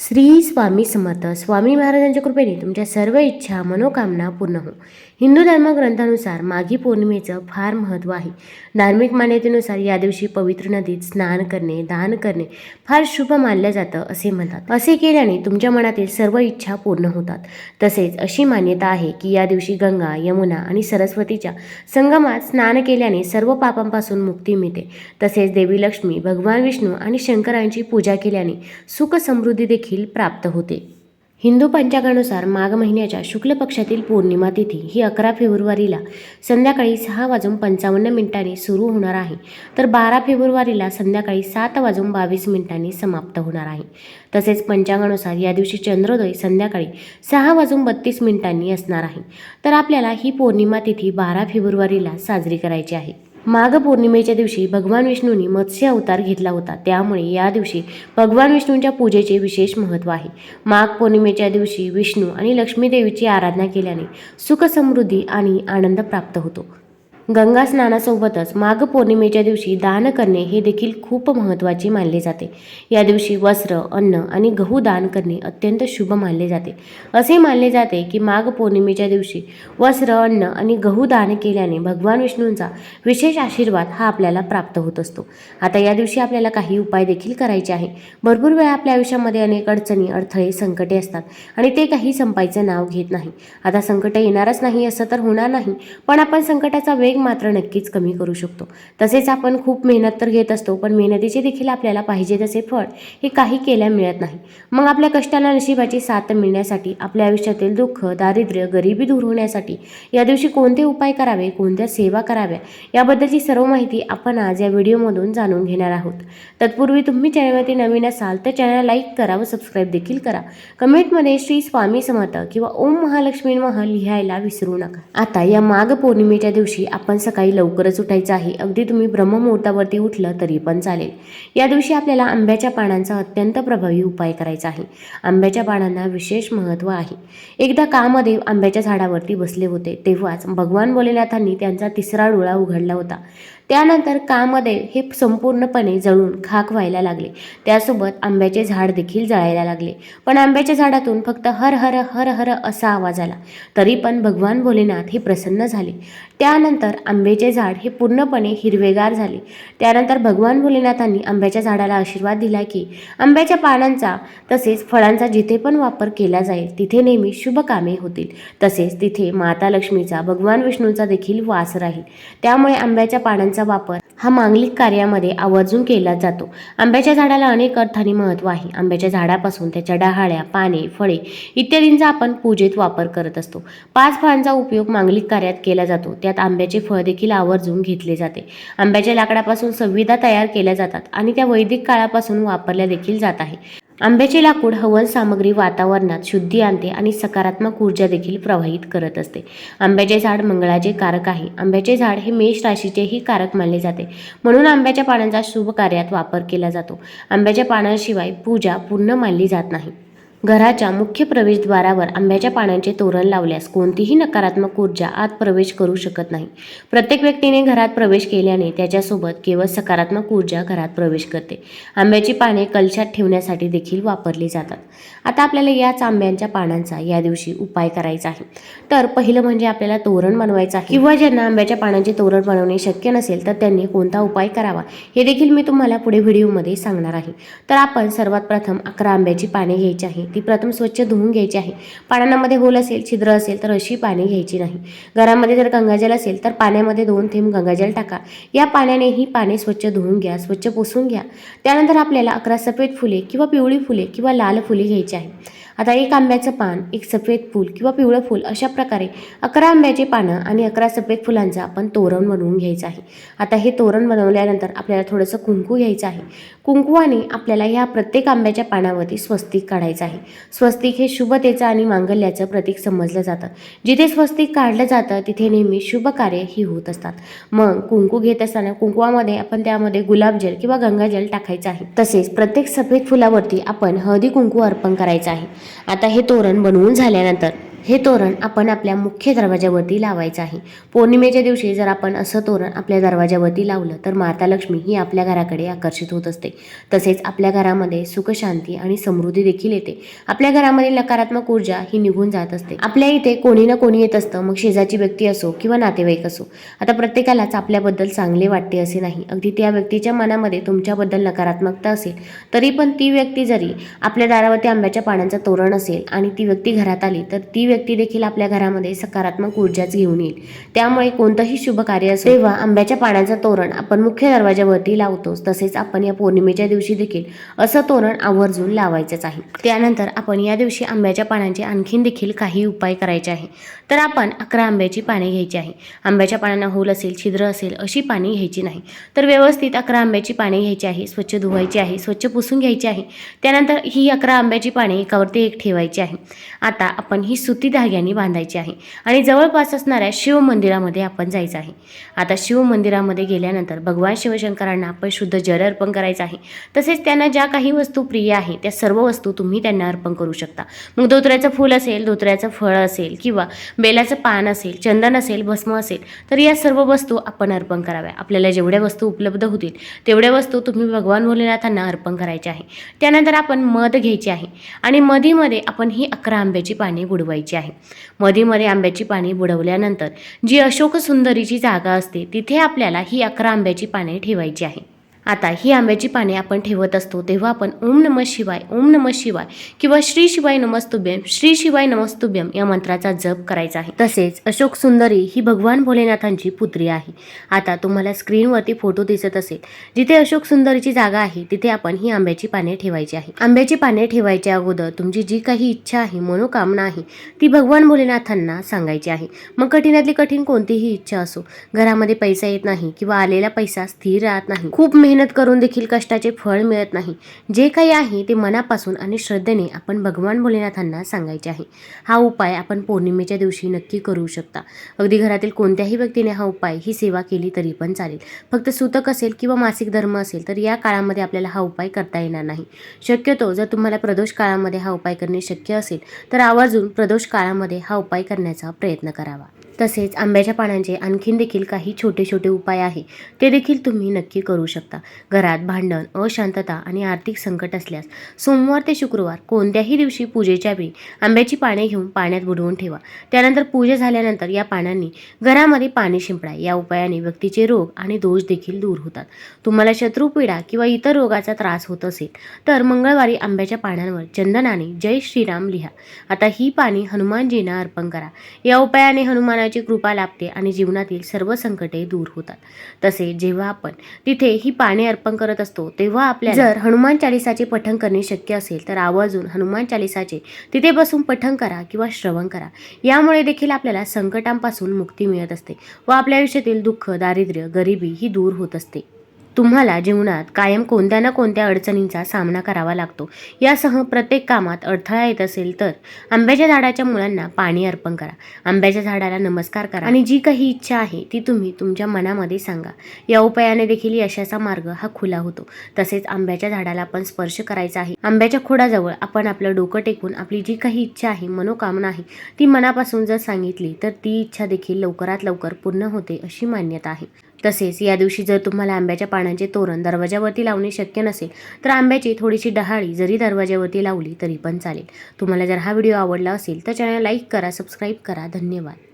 श्री स्वामी समर्थ. स्वामी महाराजांच्या कृपेने तुमच्या सर्व इच्छा मनोकामना पूर्ण हो. हिंदू धर्मग्रंथानुसार माघी पौर्णिमेचं फार महत्त्व आहे. धार्मिक मान्यतेनुसार या दिवशी पवित्र नदीत स्नान करणे दान करणे फार शुभ मानलं जातं असे म्हणतात. असे केल्याने तुमच्या मनातील सर्व इच्छा पूर्ण होतात. तसेच अशी मान्यता आहे की या दिवशी गंगा यमुना आणि सरस्वतीच्या संगमात स्नान केल्याने सर्व पापांपासून मुक्ती मिळते. तसेच देवी लक्ष्मी भगवान विष्णू आणि शंकरांची पूजा केल्याने सुख समृद्धी देखील देखील प्राप्त होते. हिंदू पंचांगानुसार माघ महिन्याच्या शुक्ल पक्षातील पौर्णिमा तिथी ही अकरा फेब्रुवारीला संध्याकाळी सहा वाजून पंचावन्न मिनिटांनी सुरू होणार आहे. तर बारा फेब्रुवारीला संध्याकाळी सात वाजून बावीस मिनिटांनी समाप्त होणार आहे. तसेच पंचांगानुसार या दिवशी चंद्रोदय संध्याकाळी सहा वाजून बत्तीस मिनिटांनी असणार आहे. तर आपल्याला ही पौर्णिमा तिथी बारा फेब्रुवारीला साजरी करायची आहे. माघ पौर्णिमेच्या दिवशी भगवान विष्णूंनी मत्स्य अवतार घेतला होता. त्यामुळे या दिवशी भगवान विष्णूंच्या पूजेचे विशेष महत्त्व आहे. माघ पौर्णिमेच्या दिवशी विष्णू आणि लक्ष्मीदेवीची आराधना केल्याने सुखसमृद्धी आणि आनंद प्राप्त होतो. गंगा स्नानासोबतच माघ पौर्णिमेच्या दिवशी दान करणे हे देखील खूप महत्त्वाचे मानले जाते. या दिवशी वस्त्र अन्न आणि गहू दान करणे अत्यंत शुभ मानले जाते. असे मानले जाते की माघ पौर्णिमेच्या दिवशी वस्त्र अन्न आणि गहू दान केल्याने भगवान विष्णूंचा विशेष आशीर्वाद हा आपल्याला प्राप्त होत असतो. आता या दिवशी आपल्याला काही उपाय देखील करायचे आहे. भरपूर वेळा आपल्या आयुष्यामध्ये अनेक अडचणी अडथळे संकटे असतात आणि ते काही संपायचं नाव घेत नाही. आता संकट येणारच नाही असं तर होणार नाही पण आपण संकटाचा वेग मात्र नक्कीच कमी करू शकतो. तसेच आपण खूप मेहनत तर घेत असतो पण मेहनतीचे देखील आपल्याला पाहिजे तसे फळ हे काही केल्या मिळत नाही. मग आपल्या कष्टाला नशिबाची साथ मिळण्यासाठी आपल्या आयुष्यातील दुःख दारिद्र्य गरिबी दूर होण्यासाठी या दिवशी कोणते उपाय करावे कोणत्या सेवा कराव्या याबद्दलची सर्व माहिती आपण आज या व्हिडिओमधून जाणून घेणार आहोत. तत्पूर्वी तुम्ही चॅनलवरती नवीन असाल तर चॅनल लाईक करा व सबस्क्राईब देखील करा. कमेंटमध्ये श्री स्वामी समर्थ किंवा ओम महालक्ष्मी मह लिहायला विसरू नका. आता या माघ पौर्णिमेच्या दिवशी आपण सकाळी लवकरच उठायचं आहे. अगदी तुम्ही ब्रह्ममुहूर्तावरती उठलं तरी पण चालेल. या दिवशी आपल्याला आंब्याच्या पानांचा अत्यंत प्रभावी उपाय करायचा आहे. आंब्याच्या पानांना विशेष महत्त्व आहे. एकदा कामदेव आंब्याच्या झाडावरती बसले होते तेव्हाच भगवान भोलेनाथांनी त्यांचा तिसरा डोळा उघडला होता. त्यानंतर कामदे हे संपूर्णपणे जळून खाक व्हायला लागले. त्यासोबत आंब्याचे झाड देखील जळायला लागले. पण आंब्याच्या झाडातून फक्त हर हर हर हर असा आवाज आला. तरी पण भगवान भोलेनाथ हे प्रसन्न झाले. त्यानंतर आंब्याचे झाड हे पूर्णपणे हिरवेगार झाले. त्यानंतर भगवान भोलेनाथांनी आंब्याच्या झाडाला आशीर्वाद दिला की आंब्याच्या पानांचा तसेच फळांचा जिथे पण वापर केला जाईल तिथे नेहमी शुभ कामे होतील. तसेच तिथे माता लक्ष्मीचा भगवान विष्णूंचा देखील वास राहील. त्यामुळे आंब्याच्या पानांचा वापर हा मांगलिक कार्यामध्ये आवर्जून केला जातो. आंब्याच्या झाडाला अनेक अर्थाने महत्त्व आहे. आंब्याच्या झाडापासून त्याच्या डहाळ्या पाने फळे इत्यादींचा आपण पूजेत वापर करत असतो. पाच फळांचा उपयोग मांगलिक कार्यात केला जातो. त्यात आंब्याचे फळ देखील आवर्जून घेतले जाते. आंब्याच्या लाकडापासून संविधा तयार केल्या जातात आणि त्या वैदिक काळापासून वापरल्या देखील जात आहे. आंब्याचे लाकूड हवन सामग्री वातावरणात शुद्धी आणते आणि सकारात्मक ऊर्जा देखील प्रवाहित करत असते. आंब्याचे झाड मंगळाचे कारक आहे. आंब्याचे झाड हे मेष राशीचेही कारक मानले जाते. म्हणून आंब्याच्या पानांचा शुभ कार्यात वापर केला जातो. आंब्याच्या पानांशिवाय पूजा पूर्ण मानली जात नाही. घराच्या मुख्य प्रवेशद्वारावर आंब्याच्या पानांचे तोरण लावल्यास कोणतीही नकारात्मक ऊर्जा आत प्रवेश करू शकत नाही. प्रत्येक व्यक्तीने घरात प्रवेश केल्याने त्याच्यासोबत केवळ सकारात्मक ऊर्जा घरात प्रवेश करते. आंब्याची पाने कलशात ठेवण्यासाठी देखील वापरली जातात. आता आपल्याला याच आंब्यांच्या पानांचा या दिवशी उपाय करायचा आहे. तर पहिलं म्हणजे आपल्याला तोरण बनवायचं आहे. किंवा ज्यांना आंब्याच्या पानांचे तोरण बनवणे शक्य नसेल तर त्यांनी कोणता उपाय करावा हे देखील मी तुम्हाला पुढे व्हिडिओमध्ये सांगणार आहे. तर आपण सर्वात प्रथम अकरा आंब्याची पाने घ्यायची आहे. ती प्रथम स्वच्छ धुवून घ्यायची आहे. पानांमध्ये होल असेल छिद्र असेल तर अशी पाने घ्यायची नाही. घरामध्ये जर गंगाजल असेल तर पाण्यामध्ये दोन थेंब गंगाजल टाका. या पाण्याने ही पाने स्वच्छ धुवून घ्या स्वच्छ पुसून घ्या. त्यानंतर आपल्याला अकरा सफेद फुले किंवा पिवळी फुले किंवा लाल फुले घ्यायची आहे. आता एक आंब्याचं पान एक सफेद फूल किंवा पिवळं फूल अशा प्रकारे अकरा आंब्याचे पानं आणि अकरा सफेद फुलांचं आपण तोरण बनवून घ्यायचं आहे. आता हे तोरण बनवल्यानंतर आपल्याला थोडंसं कुंकू घ्यायचं आहे. कुंकुवाने आपल्याला ह्या प्रत्येक आंब्याच्या पानावरती स्वस्तिक काढायचं आहे. स्वस्तिक हे शुभतेचं आणि मांगल्याचं प्रतीक समजलं जातं. जिथे स्वस्तिक काढलं जातं तिथे नेहमी शुभ कार्य ही होत असतात. मग कुंकू घेत असताना कुंकुवामध्ये आपण त्यामध्ये गुलाबजल किंवा गंगाजल टाकायचं आहे. तसेच प्रत्येक सफेद फुलावरती आपण हळदी कुंकू अर्पण करायचं आहे. आता हे तोरण बनवून झाल्यानंतर हे तोरण आपण आपल्या मुख्य दरवाजावरती लावायचं आहे. पौर्णिमेच्या दिवशी जर आपण असं तोरण आपल्या दरवाजावरती लावलं तर माता लक्ष्मी ही आपल्या घराकडे आकर्षित होत असते. तसेच आपल्या घरामध्ये सुखशांती आणि समृद्धी देखील येते. आपल्या घरामध्ये नकारात्मक ऊर्जा ही निघून जात असते. आपल्या इथे कोणी ना कोणी येत असतं मग शेजारची व्यक्ती असो किंवा नातेवाईक असो. आता प्रत्येकालाच आपल्याबद्दल चांगले वाटते असे नाही. अगदी त्या व्यक्तीच्या मनामध्ये तुमच्याबद्दल नकारात्मकता असेल तरी पण ती व्यक्ती जरी आपल्या दारावरती आंब्याच्या पानांचं तोरण असेल आणि ती व्यक्ती घरात आली तर ती व्यक्ती व्यक्ती देखील आपल्या घरामध्ये सकारात्मक ऊर्जाच घेऊन येईल. त्यामुळे कोणतंही शुभ कार्य असो तेव्हा आंब्याच्या पाण्याचं तोरण आपण मुख्य दरवाजावरती लावतोच. तसेच आपण या पौर्णिमेच्या दिवशी देखील असं तोरण आवर्जून लावायचंच आहे. त्यानंतर आपण या दिवशी आंब्याच्या पानांचे आणखीन देखील काही उपाय करायचे आहे. तर आपण अकरा आंब्याची पाने घ्यायची आहे. आंब्याच्या पानांना होल असेल छिद्र असेल अशी पाने घ्यायची नाही. तर व्यवस्थित अकरा आंब्याची पाने घ्यायची आहे स्वच्छ धुवायची आहे स्वच्छ पुसून घ्यायची आहे. त्यानंतर ही अकरा आंब्याची पाने एकावरती एक ठेवायची आहे. आता आपण ही सुती धाग्याने बांधायची आहे. आणि जवळपास असणाऱ्या शिव मंदिरामध्ये आपण जायचं आहे. आता शिव मंदिरामध्ये गेल्यानंतर भगवान शिवशंकरांना आपण शुद्ध जल अर्पण करायचं आहे. तसेच त्यांना ज्या काही वस्तू प्रिय आहे त्या सर्व वस्तू तुम्ही त्यांना अर्पण करू शकता. मग धोत्र्याचं फूल असेल धोत्र्याचं फळ असेल किंवा बेलाचं पान असेल चंदन असेल भस्म असेल तर या सर्व वस्तू आपण अर्पण कराव्या. आपल्याला जेवढ्या वस्तू उपलब्ध होतील तेवढ्या वस्तू तुम्ही भगवान भोलेनाथांना अर्पण करायच्या आहे. त्यानंतर आपण मध घ्यायची आहे. आणि मधीमध्ये आपण ही अकरा आंब्याची पाने बुडवायची आहे. मध्ये आंब्याची पाने बुडवल्यानंतर जी अशोक सुंदरीची जागा असते तिथे आपल्याला ही अकरा आंब्याची पाने ठेवायची आहे. आता ही आंब्याची पाने आपण ठेवत असतो तेव्हा आपण ओम नम शिवाय ओम नम शिवाय किंवा श्री शिवाय नमस्तुभ्यम श्री शिवाय नमस्तुभ्यम या मंत्राचा जप करायचा आहे. तसेच अशोक सुंदरी ही भगवान भोलेनाथांची पुत्री आहे. आता तुम्हाला स्क्रीनवरती फोटो दिसत असेल जिथे अशोक सुंदरीची जागा आहे तिथे आपण ही आंब्याची पाने ठेवायची आहे. आंब्याची पाने ठेवायच्या अगोदर तुमची जी काही इच्छा आहे मनोकामना आहे ती भगवान भोलेनाथांना सांगायची आहे. मग कठीणातली कठीण कोणतीही इच्छा असो घरामध्ये पैसा येत नाही किंवा आलेला पैसा स्थिर राहत नाही खूप मेहनत मेहनत करून देखील कष्टाचे फळ मिळत नाही. जे काही आहे ते मनापासून आणि श्रद्धेने आपण भगवान भोलेनाथांना सांगायचे आहे. हा उपाय आपण पौर्णिमेच्या दिवशी नक्की करू शकता. अगदी घरातील कोणत्याही व्यक्तीने हा उपाय ही सेवा केली तरी पण चालेल. फक्त सुतक असेल किंवा मासिक धर्म असेल तर या काळामध्ये आपल्याला हा उपाय करता येणार नाही. शक्यतो जर तुम्हाला प्रदोष काळामध्ये हा उपाय करणे शक्य असेल तर आवर्जून प्रदोष काळामध्ये हा उपाय करण्याचा प्रयत्न करावा. तसेच आंब्याच्या पानांचे आणखीन देखील काही छोटे छोटे उपाय आहे. ते देखील तुम्ही नक्की करू शकता. घरात भांडण अशांतता आणि आर्थिक संकट असल्यास सोमवार ते शुक्रवार कोणत्याही दिवशी पूजेच्या वेळी आंब्याची पाने घेऊन पाण्यात बुडवून ठेवा. त्यानंतर पूजा झाल्यानंतर या पानांनी घरामध्ये पाणी शिंपडा. या उपायाने व्यक्तीचे रोग आणि दोष देखील दूर होतात. तुम्हाला शत्रुपीडा किंवा इतर रोगाचा त्रास होत असेल तर मंगळवारी आंब्याच्या पानांवर चंदनाने जय श्रीराम लिहा. आता ही पाने हनुमानजींना अर्पण करा. या उपायाने ईश्वराची कृपा लाभते आणि जीवनातील सर्व संकटे दूर होतात. तसे जेव्हा आपण तिथे ही पाने अर्पण करत असतो तेव्हा आपल्या जर हनुमान चालिसाचे पठण करणे शक्य असेल तर आवर्जून हनुमान चालिसाचे तिथे बसून पठण करा किंवा श्रवण करा. यामुळे देखील आपल्याला संकटांपासून मुक्ती मिळत असते व आपल्या आयुष्यातील दुःख दारिद्र्य गरिबी ही दूर होत असते. तुम्हाला जीवनात कायम कोणत्या ना कोणत्या अडचणींचा सामना करावा लागतो. यासह प्रत्येक कामात अडथळा येत असेल तर आंब्याच्या झाडाच्या मुळांना पाणी अर्पण करा. आंब्याच्या झाडाला नमस्कार करा. आणि जी काही इच्छा आहे ती तुम्ही तुमच्या मनामध्ये सांगा. या उपायाने देखील यशाचा मार्ग हा खुला होतो. तसेच आंब्याच्या झाडाला आपण स्पर्श करायचा आहे. आंब्याच्या खोडाजवळ आपण आपलं डोकं टेकून आपली जी काही इच्छा आहे मनोकामना आहे ती मनापासून जर सांगितली तर ती इच्छा देखील लवकरात लवकर पूर्ण होते अशी मान्यता आहे. तसेच या दिवशी जर तुम्हाला आंब्याच्या पानांचे तोरण दरवाजावरती लावणे शक्य नसेल तर आंब्याची थोडीशी डहाळी जरी दरवाजावरती लावली तरी पण चालेल. तुम्हाला जर हा व्हिडिओ आवडला असेल तर चॅनल लाईक करा सबस्क्राईब करा. धन्यवाद.